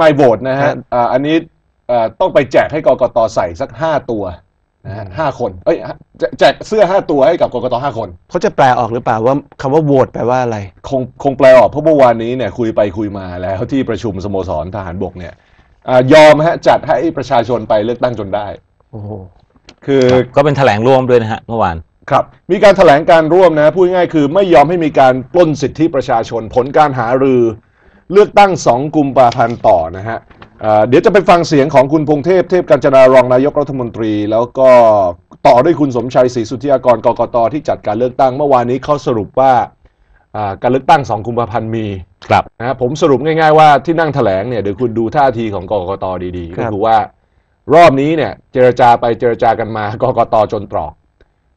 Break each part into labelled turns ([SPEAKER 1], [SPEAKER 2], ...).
[SPEAKER 1] My Vote นะ
[SPEAKER 2] ครั
[SPEAKER 1] ฮะ
[SPEAKER 2] บ
[SPEAKER 1] อ่าอันนี้อ่าต้องไปแจกให้กกตใส่สัก5ตัวนะฮะห้าคน เอ้ยแจแจกเสื้อ5ตัวให้กับกกต5คน
[SPEAKER 2] เขาจะแปลออกหรือเปล่าว่าคำว่าโหวตแปลว่าอะไร
[SPEAKER 1] คงคงแปลออกเพราะเมื่อวานนี้เนี่ยคุยไปคุยมาแล้วที่ประชุมสโมสรทหารบกเนี่ยอายอมฮะจัดให้ประชาชนไปเลือกตั้งจนได้
[SPEAKER 2] โอ้โห
[SPEAKER 1] คือ
[SPEAKER 3] ก็เป็นแถลงร่วมด้วยนะฮะเมื่อวาน
[SPEAKER 1] ครับ มีการแถลงการร่วมนะพูดง่ายๆคือไม่ยอมให้มีการปล้นสิทธิประชาชนผลการหารือ เลือกตั้ง 2 กุมภาพันธ์ต่อนะฮะเอ่อเดี๋ยวจะไปฟังเสียงของคุณพงเทพเทพกัญจนารองนายกรัฐมนตรี แล้วก็ต่อด้วยคุณสมชัยศรีสุทธิยากรกกตที่จัดการเลือกตั้งเมื่อวานนี้เขาสรุปว่าอ่าการเลือกตั้ง 2 กุมภาพันธ์มี
[SPEAKER 3] ครับ
[SPEAKER 1] นะฮะผมสรุปง่ายๆว่าที่นั่งแถลงเนี่ยเดี๋ยวคุณดูท่าทีของกกตดีๆ
[SPEAKER 2] ครั
[SPEAKER 1] ก็
[SPEAKER 2] บ
[SPEAKER 1] คือว่ารอบนี้เนี่ยเจรจาไปเจรจากันมากกตจนตรอก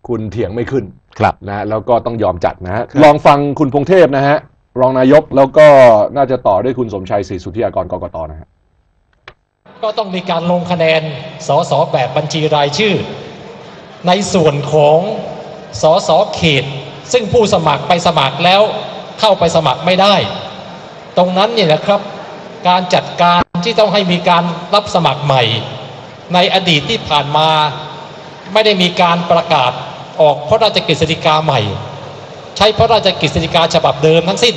[SPEAKER 1] คุณเถียงไม่ขึ้น
[SPEAKER 3] ครับ
[SPEAKER 1] นะฮะแล้วก็ต้องยอมจัดนะฮะลองฟังคุณพงเทพนะฮะ รองนายกแล้วก็น่าจะต่อด้วยคุณสมชัยศรีสุทธิยากรกกตนะฮะ
[SPEAKER 4] ก็ต้องมีการลงคะแนนสสแบบบัญชีรายชื่อ ในส่วนของสสเขต ซึ่งผู้สมัครไปสมัครแล้วเข้าไปสมัครไม่ได้ ตรงนั้นเนี่ยนะครับ การจัดการที่ต้องให้มีการรับสมัครใหม่ ในอดีตที่ผ่านมา ไม่ได้มีการประกาศออกพระราชกฤษฎีกาใหม่ ใช้พระราชกฤษฎีกาฉบับเดิมทั้งสิ้น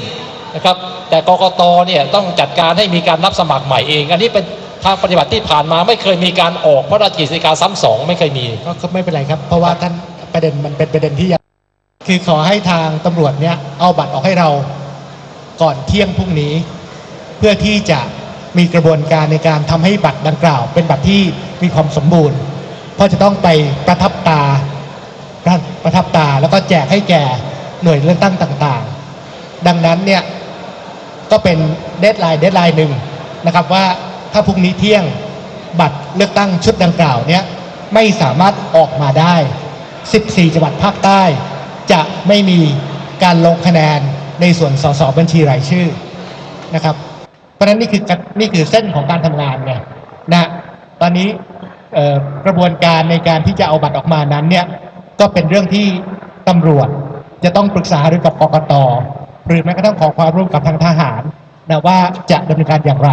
[SPEAKER 4] นะครับแต่กกตเนี่ยต้องจัดการให้มีการรับสมัครใหม่เอง อันนี้เป็นทางปฏิบัติที่ผ่านมาไม่เคยมีการออกพระราชกฤษฎีกาซ้ำสองไม่เคยมี
[SPEAKER 5] ก็ไม่เป็นไรครับ เพราะว่าท่านประเด็นมันเป็นประเด็นที่ยังคือขอให้ทางตำรวจเนี่ยเอาบัตรออกให้เราก่อนเที่ยงพรุ่งนี้ เพื่อที่จะมีกระบวนการในการทำให้บัตรดังกล่าว เป็นบัตรที่มีความสมบูรณ์ เพราะจะต้องไปประทับตาประประทับตาแล้วก็แจกให้แก่ หน่วยเลือกตั้งต่างๆ ดังนั้นเนี่ยก็เป็นเดทไลน์เดทไลน์หนึ่งนะครับว่าถ้าพรุ่งนี้เที่ยงบัตรเลือกตั้งชุดดังกล่าวเนี่ยไม่สามารถออกมาได้ 14 จังหวัดภาคใต้ จะไม่มีการลงคะแนนในส่วนสสบัญชีรายชื่อนะครับ เพราะนั้นนี่คือนี่คือเส้นของการทำงานไงนะตอนนี้กระบวนการในการที่จะเอาบัตรออกมานั้นเนี่ยก็เป็นเรื่องที่ตำรวจ จะต้องปรึกษาหรือกับกกตหรือแม้กระทั่งขอความร่วมกับทางทหารนะว่าจะดำเนินการอย่างไร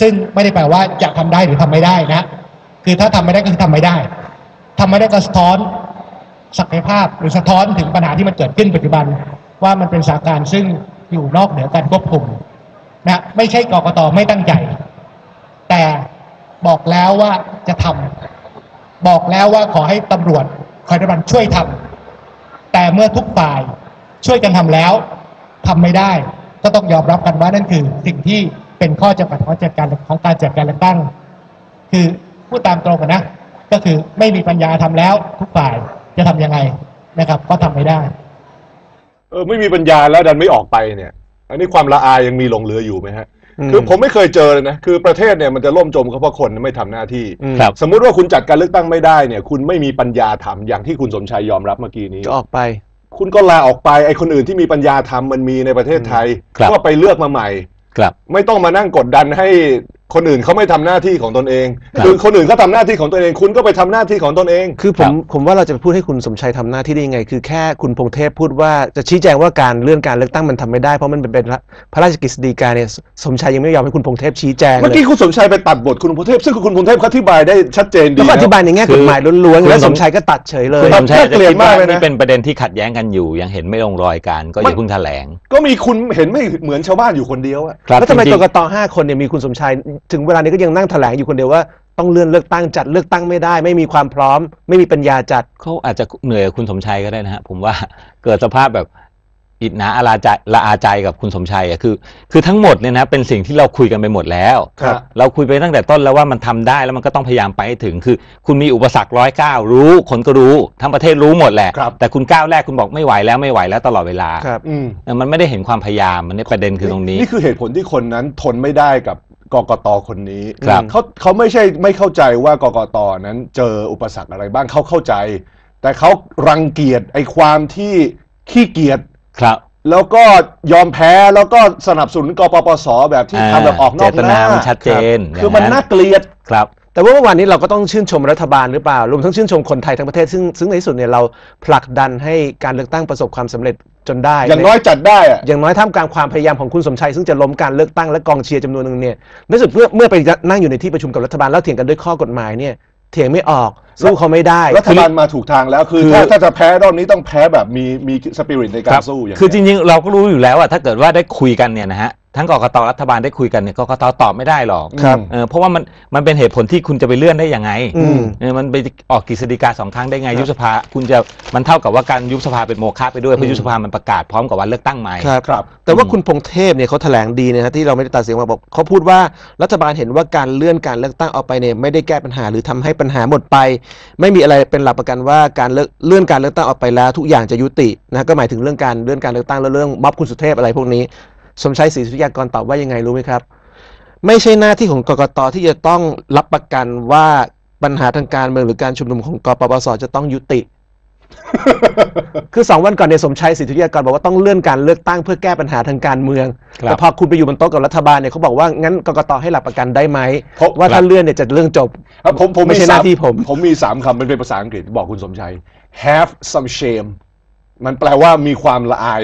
[SPEAKER 5] ซึ่งไม่ได้แปลว่าจะทำได้หรือทำไม่ได้นะ คือถ้าทำไม่ได้ก็คือทำไม่ได้ทำไม่ได้ก็สะท้อนศักยภาพหรือสะท้อนถึงปัญหาที่มันเกิดขึ้นปัจจุบัน ว่ามันเป็นสาการซึ่งอยู่นอกเหนือการควบคุมนะไม่ใช่กกตไม่ตั้งใจ แต่บอกแล้วว่าจะทำบอกแล้วว่าขอให้ตำรวจคอยรัฐบาลช่วยทำ แต่เมื่อทุกฝ่ายช่วยกันทำแล้วทำไม่ได้ ก็ต้องยอมรับกันว่านั่นคือ สิ่งที่เป็นข้อจำกัดของการจัดการของการจัดการเลือกตั้ง คือพูดตามตรงกันนะ ก็คือไม่มีปัญญาทำแล้ว ทุกฝ่ายจะทำยังไงนะครับ ก็ทำไม่ได้
[SPEAKER 1] เออไม่มีปัญญาแล้วดันไม่ออกไปเนี่ย อันนี้ความละอายยังมีหลงเหลืออยู่ไหมฮะ คือผมไม่เคยเจอเลยนะ คือประเทศเนี่ยมันจะล่มจมก็เพราะคนไม่ทำหน้าที่
[SPEAKER 2] อืม
[SPEAKER 3] ครับ
[SPEAKER 1] สมมุติว่าคุณจัดการเลือกตั้งไม่ได้เนี่ย คุณไม่มีปัญญาทำอย่างที่คุณสมชัยยอมรับเมื่อกี้นี้
[SPEAKER 2] ก็ออกไป
[SPEAKER 1] คุณก็ลาออกไปไอ้คนอื่นที่มีปัญญาทำมันมีในประเทศไทย
[SPEAKER 3] ครับ
[SPEAKER 1] ก็ไปเลือกมาใหม่
[SPEAKER 3] ครับ
[SPEAKER 1] ไม่ต้องมานั่งกดดันให้ คนอื่นเขาไม่ทำหน้าที่ของตนเอง
[SPEAKER 3] ครับ
[SPEAKER 1] คือคนอื่นก็ทำหน้าที่ของตนเอง คุณก็ไปทำหน้าที่ของตนเอง
[SPEAKER 2] คือผมผมว่าเราจะไปพูดให้คุณสมชัยทำหน้าที่ได้ยังไง คือแค่คุณพงเทพพูดว่าจะชี้แจงว่าการเลื่อนการเลือกตั้งมันทำไม่ได้เพราะมันเป็นพระราชกฤษฎีกาเนี่ยสมชัยยังไม่ยอมให้คุณพงเทพชี้แจง
[SPEAKER 1] เมื่อ
[SPEAKER 2] เลย
[SPEAKER 1] กี้คุณสมชัยไปตัดบทคุณพงเทพซึ่งคุณพงเทพเขาอธิบายได้ชัดเจนดี
[SPEAKER 2] แล้วก็อธิบาย
[SPEAKER 1] นะ
[SPEAKER 2] ในแง่
[SPEAKER 3] คื
[SPEAKER 2] ก
[SPEAKER 3] อ
[SPEAKER 2] ฎหมายล้วนๆ
[SPEAKER 3] คุณ
[SPEAKER 2] แล้ว
[SPEAKER 3] ส
[SPEAKER 2] ส
[SPEAKER 3] ม
[SPEAKER 2] มชัยก็ตัดเฉยเลย
[SPEAKER 3] คุณสมชัย
[SPEAKER 1] น่า
[SPEAKER 3] จะ
[SPEAKER 1] เกลียด
[SPEAKER 3] คิดว่ามา
[SPEAKER 1] กเลยนะ
[SPEAKER 3] นี่เป็นประเด็นที่ขัดแย้งกันอยู่ ยังเห็นไม่ลงรอยกันก็อย่าเพิ่งแถลง
[SPEAKER 1] ก็มีคุณเห็นไม่เหมือนชาวบ้านอยู่คนเดียวอะ
[SPEAKER 3] ครับ
[SPEAKER 2] แล้วทำไม
[SPEAKER 3] จริ
[SPEAKER 2] ก
[SPEAKER 3] ง
[SPEAKER 2] กตห้าคนเนี่ยมีคุณสมชัยถึงเวลานี้ก็ยังนั่งแถลงอยู่คนเดียวว่าต้องเลื่อนเลือกตั้งจัดเลือกตั้งไม่ได้ ไม่มีความพร้อม ไม่มีปัญญาจัด
[SPEAKER 3] ๆเขาอาจจะเหนื่อยกับคุณสมชัยก็ได้นะฮะผมว่าเกิดสภาพแบบอิดหนาอาลาใจละอาใจกับคุณสมชัยอะคือ คือทั้งหมดเนี่ยนะเป็นสิ่งที่เราคุยกันไปหมดแล้ว
[SPEAKER 1] ครับ
[SPEAKER 3] เราคุยไปตั้งแต่ต้นแล้วว่ามันทำได้แล้วมันก็ต้องพยายามไปให้ถึงคือ คุณมีอุปสรรคร้อยเก้ารู้ คนก็รู้ทั้งประเทศรู้หมดแหละ
[SPEAKER 1] ครับ
[SPEAKER 3] แต่คุณก้าวแรกคุณบอกไม่ไหวแล้วไม่ไหวแล้วตลอดเวลา
[SPEAKER 2] ครับ
[SPEAKER 1] อืม
[SPEAKER 3] เออมันไม่ได้เห็นความพยายามมันนี่ประเด็นคือตรงนี้
[SPEAKER 1] นี่คือเหตุผลที่คนนั้นทนไม่ได้กับ กกตคนนี้
[SPEAKER 3] ครับ
[SPEAKER 1] เขาเขาไม่ใช่ไม่เข้าใจว่ากกตนั้นเจออุปสรรคอะไรบ้างเขาเข้าใจ แต่เขารังเกียจไอ้ความที่ขี้เกียจ
[SPEAKER 3] ครับ
[SPEAKER 1] แล้วก็ยอมแพ้แล้วก็สนับสนุนกปปสแบบที่ทำแบบออกน
[SPEAKER 3] เจ
[SPEAKER 1] อก
[SPEAKER 3] ต
[SPEAKER 1] ห
[SPEAKER 3] นา
[SPEAKER 1] น้า
[SPEAKER 3] มันชัดเจน
[SPEAKER 1] คือมันน่าเกลียด
[SPEAKER 3] ครับ
[SPEAKER 2] แต่ว่าเมื่อวานนี้เราก็ต้องชื่นชมรัฐบาลหรือเปล่ารวมทั้งชื่นชมคนไทยทั้งประเทศซึ่งซึ่งในที่สุดเนี่ยเราผลักดันให้การเลือกตั้งประสบความสำเร็จจนได้
[SPEAKER 1] อย่างน้อยจัดได้อะ
[SPEAKER 2] อย่างน้อยท่ามกลางความพยายามของคุณสมชัย ซึ่งจะล้มการเลือกตั้งและกองเชียร์จำนวนหนึ่งเนี่ยในที่สุดเมื่อเมื่อไปนั่งอยู่ในที่ประชุมกับรัฐบาลแล้วเถียงกันด้วยข้อกฎหมายเนี่ยเถียงไม่ออก สู้เขาไม่ได้
[SPEAKER 1] รัฐบาลมาถูกทางแล้วคือ
[SPEAKER 3] คือ
[SPEAKER 1] ถ้าถ้าจะแพ้รอบนี้ต้องแพ้แบบมีมีสปิริตในการสู้อย่าง
[SPEAKER 3] คือจ
[SPEAKER 1] เงี้ย
[SPEAKER 3] ริงๆ เราก็รู้อยู่แล้วว่าถ้าเกิดว่าได้คุยกันเนี่ยนะฮะทั้งกกตรัฐบาลได้คุยกันเนี่ยกกตตอบไม่ได้หรอก
[SPEAKER 2] ครับ
[SPEAKER 3] เออเพราะว่ามันมันเป็นเหตุผลที่คุณจะไปเลื่อนได้ยังไง
[SPEAKER 2] อืม
[SPEAKER 3] เออมันไปออกกฤษฎีกาสองครั้งได้ไง
[SPEAKER 2] ครับ
[SPEAKER 3] ยุบสภาคุณจะมันเท่ากับว่าการยุบสภาเป็นโมฆะไปด้วยเพราะยุบสภามันประกาศพร้อมกับวันเลือกตั้งใหม่
[SPEAKER 2] ครับ
[SPEAKER 1] ครับ
[SPEAKER 2] แต่ว่าคุณพงเทพเนี่ยเขาแถลงดีนะฮะที่เราไม่ได้ตัดเสียงมาบอกเขาพูดว่ารัฐบาลเห็นว่าการเลื่อนการเลือกตั้งออกไปเนี่ยไม่ได้แก้ปัญหาหรือทำให้ปัญหาหมดไปไม่มีอะไรเป็นหลักประกันว่าการเลื่อนการเลือกตั้งออกไปแล้ว ทุกอย่างจะยุตินะก็หมายถึงเรื่องการเลื่อนการเลือกตั้งและเรื่องม็อบคุณสุเทพอะไรพวกนี้ สมชัยศรีสุริยากรตอบว่ายังไงรู้ไหมครับ ไม่ใช่หน้าที่ของกกตที่จะต้องรับประกันว่าปัญหาทางการเมืองหรือการชุมนุมของกปปสจะต้องยุติ คือสองวันก่อนเนี่ยสมชัยศรีสุริยากรบอกว่าต้องเลื่อนการเลือกตั้งเพื่อแก้ปัญหาทางการเมือง
[SPEAKER 3] ครับ
[SPEAKER 2] แต่พอคุณไปอยู่บนโต๊ะกับรัฐบาลเนี่ยเขาบอกว่างั้นกกตให้หลักประกันได้ไหม
[SPEAKER 1] เพราะ
[SPEAKER 2] ว่าถ้าเลื่อนเนี่ยจะเรื่องจบ
[SPEAKER 1] ครับผมผม
[SPEAKER 2] ไม่ใช่หน้าที่ผม
[SPEAKER 1] ผมมีสามคำมันเป็นภาษาอังกฤษบอกคุณสมชัย have some shame มันแปลว่ามีความละอาย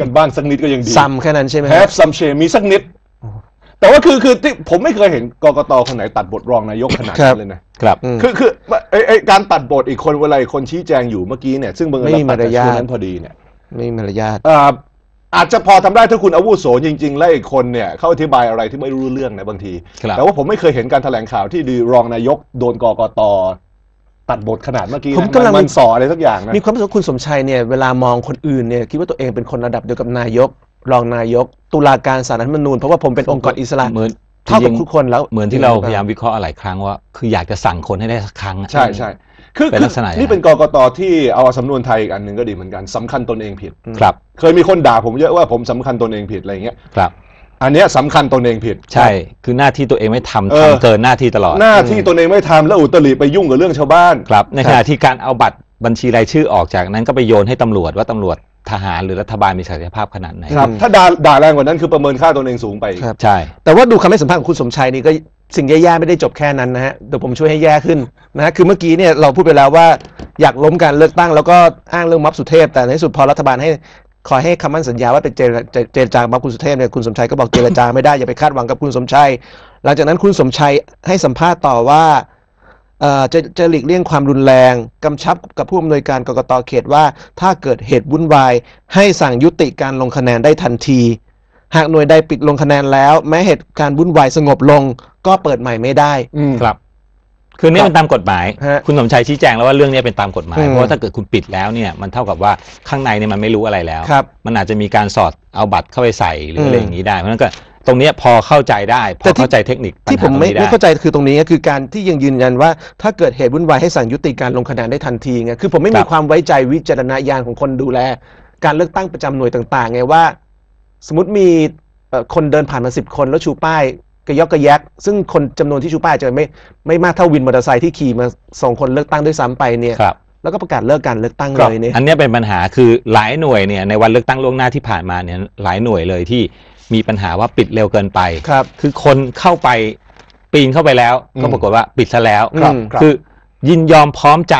[SPEAKER 1] กันบ้างสักนิดก็ยังดี
[SPEAKER 2] ซ้ำแค่นั้นใช่ไหมฮะ
[SPEAKER 1] have some shame มีสักนิด แต่ว่าคือคือที่ผมไม่เคยเห็นกกตคนไหนตัดบทรองนายกขนาด
[SPEAKER 2] ครั
[SPEAKER 1] นั้
[SPEAKER 2] บ
[SPEAKER 1] นเลยนะ
[SPEAKER 3] ครับ
[SPEAKER 2] อืม
[SPEAKER 1] คือคือไอ้ไอ้การตัดบทอีกคนเวลาอีกคนชี้แจงอยู่เมื่อกี้เนี่ยซึ่งบังเอิญ
[SPEAKER 2] ไม่มี
[SPEAKER 1] เตัดจาก
[SPEAKER 2] มารยาท
[SPEAKER 1] ช่วงนั้นพอดีเนี่ย
[SPEAKER 2] ไม่มีมารยาท
[SPEAKER 1] เอ่ออาจจะพอทำได้ถ้าคุณอาวุโสจริง ๆ และอีกคนเนี่ยเขาอธิบายอะไรที่ไม่รู้เรื่องนะบางที
[SPEAKER 3] ครับ
[SPEAKER 1] แต่ว่าผมไม่เคยเห็นการแถลงข่าวที่ดีรองนายกโดนกกตตัดบทขนาดเมื่อกี้นะ
[SPEAKER 2] ผมกำลัง
[SPEAKER 1] มันสออะไรสักอย่างนะ
[SPEAKER 2] มีความรู้สึกว่าคุณสมชัยเนี่ยเวลามองคนอื่นเนี่ยคิดว่าตัวเองเป็นคนระดับเดียวกับนายก รองนายก ตุลาการศาลรัฐธรรมนูญเพราะว่าผมเป็นองค์กรอิสระ
[SPEAKER 3] เหมือน
[SPEAKER 2] เท่ากับ
[SPEAKER 3] จริงๆ
[SPEAKER 2] ทุกคนแล้ว
[SPEAKER 3] เหมือนที่เราพยายามวิเคราะห์หลายครั้งว่า คืออยากจะสั่งคนให้ได้สักครั้งอะ
[SPEAKER 1] ใช่ใช่คือ
[SPEAKER 3] เป็นลักษณะอย่างนั้น
[SPEAKER 1] นี่เป็นกกตที่เอาสำนวนไทยอีกอันหนึ่งก็ดีเหมือนกันสำคัญตนเองผิด
[SPEAKER 3] ครับ
[SPEAKER 1] เคยมีคนด่าผมเยอะว่าผมสำคัญตนเองผิดอะไรอย่างเงี้ย
[SPEAKER 3] ครับ
[SPEAKER 1] อันเนี้ยสำคัญตนเองผิด
[SPEAKER 3] ใช่ คือหน้าที่ตัวเองไม่ทำ
[SPEAKER 1] เออ
[SPEAKER 3] ทำเกินหน้าที่ตลอด
[SPEAKER 1] หน้าที่ตนเองไม่ทำแล้วอุตริไปยุ่งกับเรื่องชาวบ้าน
[SPEAKER 3] ครับในขณะที่การเอาบัตรบัญชีรายชื่อออกจากนั้นก็ไปโยนให้ตำรวจว่าตำรวจ ทหารหรือรัฐบาลมีศักยภาพขนาดไหน
[SPEAKER 1] ครับ ถ้าด่าด่าแรงกว่านั้นคือประเมินค่าตนเองสูงไป
[SPEAKER 2] ครับ
[SPEAKER 3] ใช่
[SPEAKER 2] แต่ว่าดูคำให้สัมภาษณ์ของคุณสมชัยนี่ก็สิ่งแย่ๆไม่ได้จบแค่นั้นนะฮะเดี๋ยวผมช่วยให้แย่ขึ้นนะฮะคือเมื่อกี้เนี่ยเราพูดไปแล้วว่าอยากล้มการเลือกตั้ง แล้วก็อ้างเรื่องม็อบสุเทพ แต่ในที่สุดพอรัฐบาลให้ขอให้คำมั่นสัญญาว่าเป็นเจรเจเจรจากับม็อบคุณสุเทพเนี่ยคุณสมชัยก็บอกเจรจาไม่ได้อย่าไปคาดหวังกับคุณสมชัย หลังจากนั้นคุณสมชัยให้สัมภาษณ์ต่อว่าเอ่อ จะจะหลีกเลี่ยงความรุนแรงกำชับกับผู้อำนวยการกกตเขตว่า ถ้าเกิดเหตุวุ่นวาย ให้สั่งยุติการลงคะแนนได้ทันที หากหน่วยใดปิดลงคะแนนแล้ว แม้เหตุการณ์วุ่นวายสงบลง ก็เปิดใหม่ไม่ได้
[SPEAKER 1] อืม
[SPEAKER 3] ครับ คือนี่
[SPEAKER 1] ครับ
[SPEAKER 3] เป็นตามกฎหมาย
[SPEAKER 2] ฮะ
[SPEAKER 3] คุณสมชัยชี้แจงแล้วว่าเรื่องนี้เป็นตามกฎหมาย
[SPEAKER 2] อืม
[SPEAKER 3] เพราะว่าถ้าเกิดคุณปิดแล้วเนี่ยมันเท่ากับว่าข้างในเนี่ยมันไม่รู้อะไรแล้ว
[SPEAKER 2] ครับ
[SPEAKER 3] มันอาจจะมีการสอดเอาบัตรเข้าไปใส่หรืออะไร
[SPEAKER 2] อืม
[SPEAKER 3] อย่างนี้ได้เพราะฉะนั้นก็ ตรงเนี้ยพอเข้าใจได้พ
[SPEAKER 2] แต่
[SPEAKER 3] อ
[SPEAKER 2] ที่
[SPEAKER 3] เข้าใจเทคนิคปัญ
[SPEAKER 2] ที่
[SPEAKER 3] หา
[SPEAKER 2] ผม
[SPEAKER 3] ตรง
[SPEAKER 2] ไม่
[SPEAKER 3] นี้
[SPEAKER 2] ไม่
[SPEAKER 3] ได้
[SPEAKER 2] เข้าใจคือตรงนี้ก็คือการที่ยังยืนยันว่า ถ้าเกิดเหตุวุ่นวายให้สั่งยุติการลงคะแนนได้ทันทีไงคือผมไม่
[SPEAKER 3] ครั
[SPEAKER 2] มี
[SPEAKER 3] บ
[SPEAKER 2] ความไว้ใจวิจารณญาณของคนดูแล การเลือกตั้งประจำหน่วยต่างๆไงว่า สมมติมีเอ่อคนเดินผ่านมาสิบคนแล้วชูป้ายกระยอกกระแยก ซึ่งคนจำนวนที่ชูป้ายจะไม่ไม่มากเท่าวินมอเตอร์ไซค์ที่ขี่มาส่งคนเลือกตั้งด้วยซ้ำไปเนี่ย
[SPEAKER 3] ครับ
[SPEAKER 2] แล้วก็ประกาศเลิกการเลือกตั้ง
[SPEAKER 1] ครับ
[SPEAKER 2] เลยเนี่ย
[SPEAKER 3] อันเนี้ยเป็นปัญหาคือหลายหน่วยเนี่ยในวันเลือกตั้งล่วงหน้าที่ผ่านมาเนี่ยหลายหน่วยเลยที่ มีปัญหาว่าปิดเร็วเกินไป
[SPEAKER 2] ครับ
[SPEAKER 3] คือคนเข้าไปปีนเข้าไปแล้ว
[SPEAKER 1] อืม
[SPEAKER 3] ก็ปรากฏว่าปิดซะแล้ว
[SPEAKER 2] ครับ
[SPEAKER 1] ครับ
[SPEAKER 3] คือยินยอมพร้อมใจ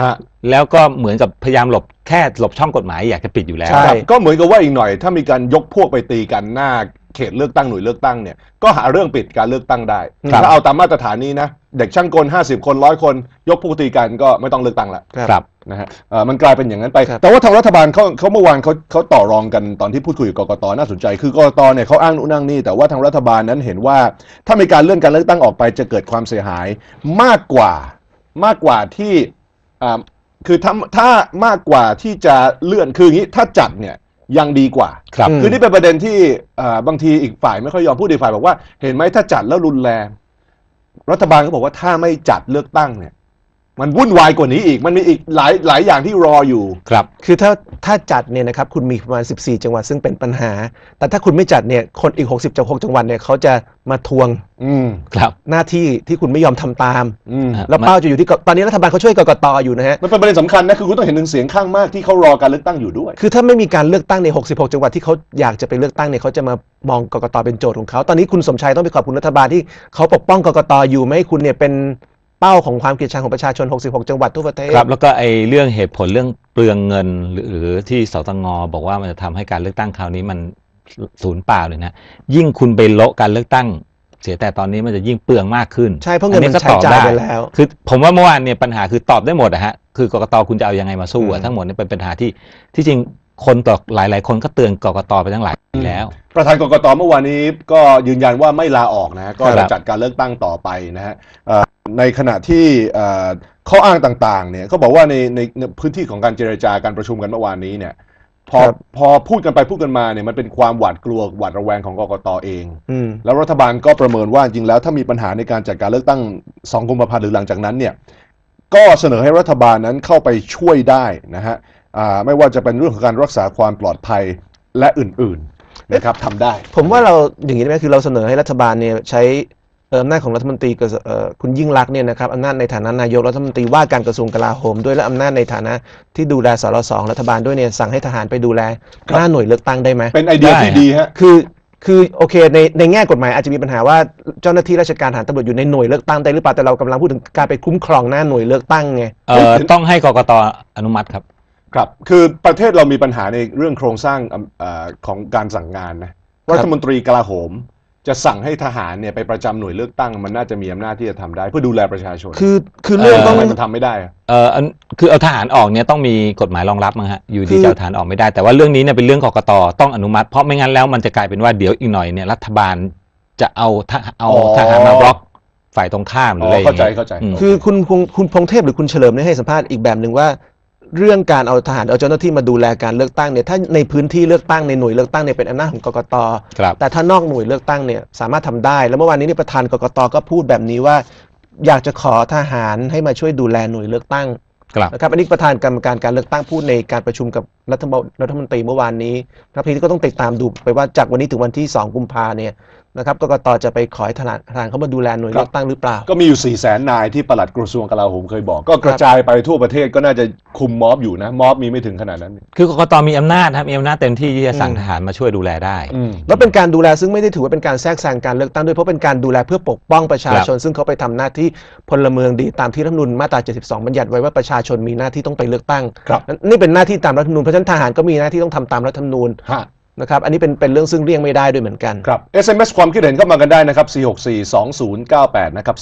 [SPEAKER 1] ฮะ
[SPEAKER 3] แล้วก็เหมือนกับพยายามหลบแค่หลบช่องกฎหมายอยากจะปิดอยู่แล้ว
[SPEAKER 2] ใช่
[SPEAKER 1] ครับก็เหมือนกับว่าอีกหน่อย ถ้ามีการยกพวกไปตีกันหน้า เขตเลือกตั้งหน่วยเลือกตั้งเนี่ยก็หาเรื่องปิดการเลือกตั้งได้
[SPEAKER 3] ครับ
[SPEAKER 1] ถ้าเอาตามมาตรฐานนี้นะเด็กช่างกล 50 คน100คน ยกพวกตีกันก็ไม่ต้องเลือกตั้งละ
[SPEAKER 3] ครับ
[SPEAKER 1] นะฮะเอ่อมันกลายเป็นอย่างนั้นไป
[SPEAKER 2] ครับ
[SPEAKER 1] แต่ว่าทางรัฐบาลเขาเขาเมื่อวานเขาเขาต่อรองกันตอนที่พูดคุยกับกกตน่าสนใจ คือกกตเนี่ยเขาอ้างนู่นอ้างนี่แต่ว่าทางรัฐบาลนั้นเห็นว่า ถ้ามีการเลื่อนการเลือกตั้งออกไปจะเกิดความเสียหายมากกว่ามากกว่าที่อ่าคือถ้าถ้ามากกว่าที่จะเลื่อนคืออย่างนี้ถ้าจัดเนี่ย ยังดีกว่า
[SPEAKER 3] ครับ
[SPEAKER 2] อืม
[SPEAKER 1] คือนี่เป็นประเด็นที่อ่าบางทีอีกฝ่ายไม่ค่อยยอมพูดอีกฝ่ายบอกว่าเห็นไหมถ้าจัดแล้วรุนแรง รัฐบาลก็บอกว่าถ้าไม่จัดเลือกตั้งเนี่ย มันวุ่นวายกว่านี้อีก มันมีอีกหลายหลายอย่างที่รออยู่
[SPEAKER 3] ครับ
[SPEAKER 2] คือถ้าถ้าจัดเนี่ยนะครับคุณมีประมาณ 14 จังหวัดซึ่งเป็นปัญหา แต่ถ้าคุณไม่จัดเนี่ยคนอีก 60จังหวัดจังหวัดเนี่ยเขาจะมาทวง
[SPEAKER 1] อืม
[SPEAKER 3] ครับ
[SPEAKER 2] หน้าที่ที่คุณไม่ยอมทำตาม
[SPEAKER 1] อืม
[SPEAKER 2] แล้วเป้าจะอยู่ที่กตอนนี้รัฐบาลเขาช่วยกกตอยู่นะฮะ
[SPEAKER 1] มันเป็นประเด็นสำคัญนะ คือคุณต้องเห็นถึงเสียงข้างมากที่เขารอการเลือกตั้งอยู่ด้วย
[SPEAKER 2] คือถ้าไม่มีการเลือกตั้งใน 66 จังหวัดที่เขาอยากจะไปเลือกตั้งเนี่ยเขาจะมามองกกตเป็นโจทย์ของเขา ตอนนี้คุณสมชัยต้องไปขอบคุณรัฐบาลที่เขาปกป้องกกตอยู่ไม่ให้คุณเนี่ยเป็น เป้าของความเกลียดชังของประชาชน 66 จังหวัดทั่วประเทศ
[SPEAKER 3] ครับแล้วก็ไอ้เรื่องเหตุผลเรื่องเปลืองเงินหรือหรือที่สตงบอกว่ามันจะทำให้การเลือกตั้งคราวนี้มันศูนย์เปล่าเลยนะยิ่งคุณไปโละการเลือกตั้ง เสียแต่ตอนนี้มันจะยิ่งเปลืองมากขึ้น
[SPEAKER 2] ใช่เพราะเงินมัน
[SPEAKER 3] ก็
[SPEAKER 2] ใช้
[SPEAKER 3] ตอบ
[SPEAKER 2] จ่าย
[SPEAKER 3] ด้
[SPEAKER 2] ไปแล้ว
[SPEAKER 3] คือผมว่าเมื่อวานเนี่ยปัญหาคือตอบได้หมดอะฮะคือกกตคุณจะเอายังไงมาสู้อะ
[SPEAKER 1] อืม
[SPEAKER 3] ทั้งหมดนี่เป็นปัญหาที่ที่จริงคนต่อหลาย ๆ คนก็เตือนกกตไปตั้งหลายปีแล้ว
[SPEAKER 1] ประธานกกตเมื่อวานนี้ก็ยืนยันว่าไม่ลาออกนะฮะก็
[SPEAKER 3] ครั
[SPEAKER 1] จะ
[SPEAKER 3] บ
[SPEAKER 1] จัดการเลือกตั้งต่อไปนะฮะเอ่อ ในขณะที่เอ่อข้ออ้างต่างๆเนี่ยก็บอกว่าในในในพื้นที่ของการเจรจาการประชุมกันเมื่อวานนี้เนี่ยพอ
[SPEAKER 2] ครับ
[SPEAKER 1] พอพูดกันไปพูดกันมาเนี่ยมันเป็นความหวาดกลัวหวาดระแวงของกกตเอง
[SPEAKER 2] อืม
[SPEAKER 1] แล้วรัฐบาลก็ประเมินว่าจริงแล้วถ้ามีปัญหาในการจัดการเลือกตั้งสองกุมภาพันธ์หรือหลังจากนั้นเนี่ยก็เสนอให้รัฐบาลนั้นเข้าไปช่วยได้นะฮะอ่าไม่ว่าจะเป็นเรื่องของการรักษาความปลอดภัยและอื่นๆนะครับทำได้
[SPEAKER 2] ผมว่าเราอย่างนี้ได้ไหมคือเราเสนอให้รัฐบาลเนี่ยใช้เอ่ออำนาจของรัฐมนตรีกับเอ่อคุณยิ่งรักษณ์เนี่ยนะครับอำนาจในฐานะนายกรัฐมนตรีว่าการกระทรวงกลาโหมด้วยและอำนาจในฐานะที่ดูแลสรสของรัฐบาลด้วยเนี่ยสั่งให้ทหารไปดูแล
[SPEAKER 1] ครับ
[SPEAKER 2] หน้าหน่วยเลือกตั้งได้ไหม
[SPEAKER 1] เป็นไอเดีย
[SPEAKER 3] ได้
[SPEAKER 1] ที่ดีฮะ
[SPEAKER 2] คือคือโอเคในในแง่กฎหมายอาจจะมีปัญหาว่าเจ้าหน้าที่ราชการทหารตำรวจอยู่ในหน่วยเลือกตั้งได้หรือเปล่าแต่เรากำลังพูดถึงการไปคุ้มครองหน้าหน่วยเลือกตั้งไง
[SPEAKER 3] เอ่อต้องให้กกตอนุมัติครับ
[SPEAKER 1] ครับ คือประเทศเรามีปัญหาในเรื่องโครงสร้างอำเอ่อของการสั่งงานนะรัฐมนตรีกลาโหม จะสั่งให้ทหารเนี่ยไปประจำหน่วยเลือกตั้ง มันน่าจะมีอำนาจที่จะทำได้เพื่อดูแลประชาชน
[SPEAKER 2] คือคือเรื่อง
[SPEAKER 3] เอ่อ
[SPEAKER 2] ต้อง
[SPEAKER 1] ทำไมมันทำไม่ได้อะ
[SPEAKER 3] เอ่ออันคือเอาทหารออกเนี่ยต้องมีกฎหมายรองรับมั้งฮะอยู่
[SPEAKER 2] คื
[SPEAKER 3] ดี
[SPEAKER 2] อ
[SPEAKER 3] จะเอาทหารออกไม่ได้แต่ว่าเรื่องนี้เนี่ยเป็นเรื่องกกตต้องอนุมัติ เพราะไม่งั้นแล้วมันจะกลายเป็นว่าเดี๋ยวอีกหน่อยเนี่ยรัฐบาลจะเอาทหเอาทหารมาบล็อกฝ่ายตรงข้ามหรืออะไรอย่าง
[SPEAKER 1] เข้าใจ
[SPEAKER 3] เงี้ย
[SPEAKER 1] เข้าใจ
[SPEAKER 3] อืม
[SPEAKER 2] คือคุณพงคุณพงเทพหรือคุณเฉลิมเนี่ยให้สัมภาษณ์อีกแบบหนึ่งว่า เรื่องการเอาทหารเอาเจ้าหน้าที่มาดูแลการเลือกตั้งเนี่ยถ้าในพื้นที่เลือกตั้งในหน่วยเลือกตั้งเนี่ยเป็นอำนาจของกกต
[SPEAKER 3] ครับ
[SPEAKER 2] แต่ถ้านอกหน่วยเลือกตั้งเนี่ยสามารถทำได้ แล้วเมื่อวานนี้นี่ประธานกกตก็พูดแบบนี้ว่า อยากจะขอทหารให้มาช่วยดูแลหน่วยเลือกตั้ง
[SPEAKER 3] ครับ
[SPEAKER 2] นะครับอันนี้ประธานกรรมการการเลือกตั้งพูดในการประชุมกับรัฐมนรัฐมนตรีเมื่อวานนี้นะครับทีนี้ก็ต้องติดตามดูไปว่าจากวันนี้ถึงวันที่ 2 กุมภาเนี่ย นะครับกกตจะไปขอให้ทหารทหารเข้ามาดูแลหน่วยเลือกตั้งหรือเปล่า
[SPEAKER 1] ก็มีอยู่4ี่แสนนายที่ปลัดกระทรวงกลาโหมเคยบอก ก็กระจายไปทั่วประเทศก็น่าจะคุมม็อบอยู่นะม็อบมีไม่ถึงขนาดนั้น
[SPEAKER 3] คือกกตมีอำนาจครับมีอำนาจเต็มที่ที่จะสั่ง
[SPEAKER 2] อืม
[SPEAKER 3] ทหารมาช่วยดูแลได้
[SPEAKER 1] อืม
[SPEAKER 2] แล้วเป็นการดูแลซึ่งไม่ได้ถือว่าเป็นการแทรกแซงการเลือกตั้งด้วยเพราะเป็นการดูแลเพื่อปกป้องประชาชน ซึ่งเขาไปทำหน้าที่พลเมืองดีตามที่รัฐธรรมนูญมาตรา 72 บัญญัติไว้ว่าประชาชนมีหน้าที่ต้องไปเลือกตั้ง
[SPEAKER 1] ครับ
[SPEAKER 2] นี่เป็นหน้าที่ตามรัฐธรรมนูญเพราะฉะนั้นทหารก็มีหน้าที่ต้องทำตามรัฐธรรมนูญ
[SPEAKER 1] ฮะ
[SPEAKER 2] นะครับ อันนี้เป็นเป็นเรื่องซึ่งเลี่ยงไม่ได้ด้วยเหมือนกัน
[SPEAKER 1] ครับ SMS ความคิดเห็นเข้ามากันได้นะครับ 4642098 นะครับ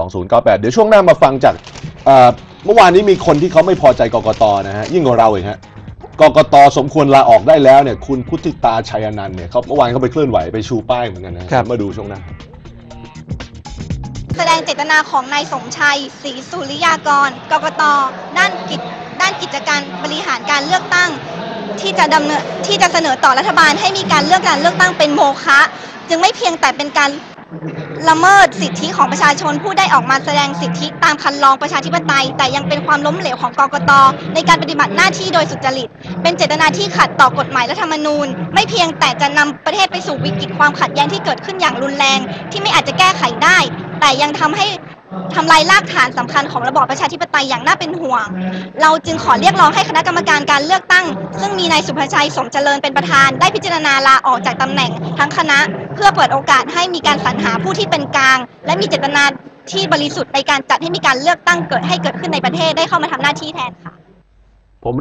[SPEAKER 1] 4642098 เดี๋ยวช่วงหน้ามาฟังจากเอ่อเมื่อวานนี้มีคนที่เขาไม่พอใจกกตนะฮะ ยิ่งกว่าเราเองฮะ กกตสมควรลาออกได้แล้วเนี่ย คุณพุทธิตาชัยอนันต์เนี่ยเขาเมื่อวานเขาไปเคลื่อนไหวไปชูป้ายเหมือนกันนะครับ มาดูช่วงหน้า
[SPEAKER 6] แสดงเจตนาของนายสมชัยศรีสุริยากร กกต ด้านกิจ ด้านกิจการบริหารการเลือกตั้ง ที่จะดำเนินที่จะเสนอต่อรัฐบาลให้มีการเลือกการเลือกตั้งเป็นโมฆะจึงไม่เพียงแต่เป็นการละเมิดสิทธิของประชาชนผู้ได้ออกมาแสดงสิทธิตามคันลองประชาธิปไตย แต่ยังเป็นความล้มเหลวของกกต ในการปฏิบัติหน้าที่โดยสุจริต เป็นเจตนาที่ขัดต่อกฎหมายรัฐธรรมนูญ ไม่เพียงแต่จะนำประเทศไปสู่วิกฤตความขัดแย้งที่เกิดขึ้นอย่างรุนแรง ที่ไม่อาจจะแก้ไขได้ แต่ยังทำให้ ทำลายรากฐานสำคัญของระบอบประชาธิปไตยอย่างน่าเป็นห่วง เราจึงขอเรียกร้องให้คณะกรรมการการเลือกตั้ง ซึ่งมีนายสุภชัยสมเจริญเป็นประธาน ได้พิจารณาลาออกจากตำแหน่งทั้งคณะ เพื่อเปิดโอกาสให้มีการสรรหาผู้ที่เป็นกลาง และมีเจตนาที่บริสุทธิ์ในการจัดให้มีการเลือกตั้งเกิดให้เกิดขึ้นในประเทศได้เข้ามาทำหน้าที่แทนค่ะ
[SPEAKER 1] ผม